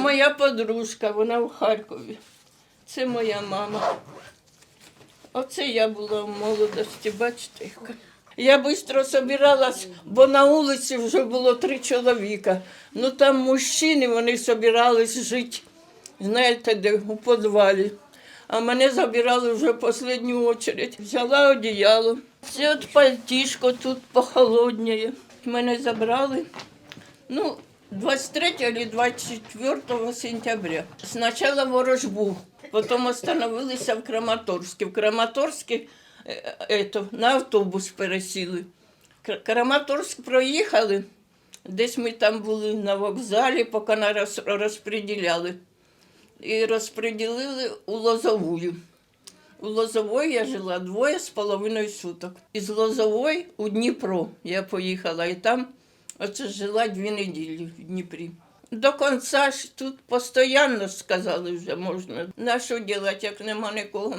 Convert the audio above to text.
Моя подружка, вона в Харкові. Це моя мама. Оце я була в молодості, бачите. яка. Я швидко собиралась, бо на вулиці вже було три чоловіка. Ну там мужчини, вони збирались жити, знаєте, де у підвалі. А мене забирали вже в останню очередь. Взяла одіяло. Це от пальтішко тут похолодніє. Мене забрали. Ну, 23 или 24 сентября. Сначала Ворожбу, потом остановилися в Краматорську. В Краматорське е, ето, на автобус пересіли. Кр- Краматорськ проїхали, десь ми там були на вокзалі, поки нас розподіляли. І розподілили у Лозовую. У Лозовой я жила двоє з половиною суток. Із Лозовой у Дніпро я поїхала і там оце жила дві неділі в Дніпрі. До кінця ж тут постійно сказали вже можна. На що робити, як нема нікого.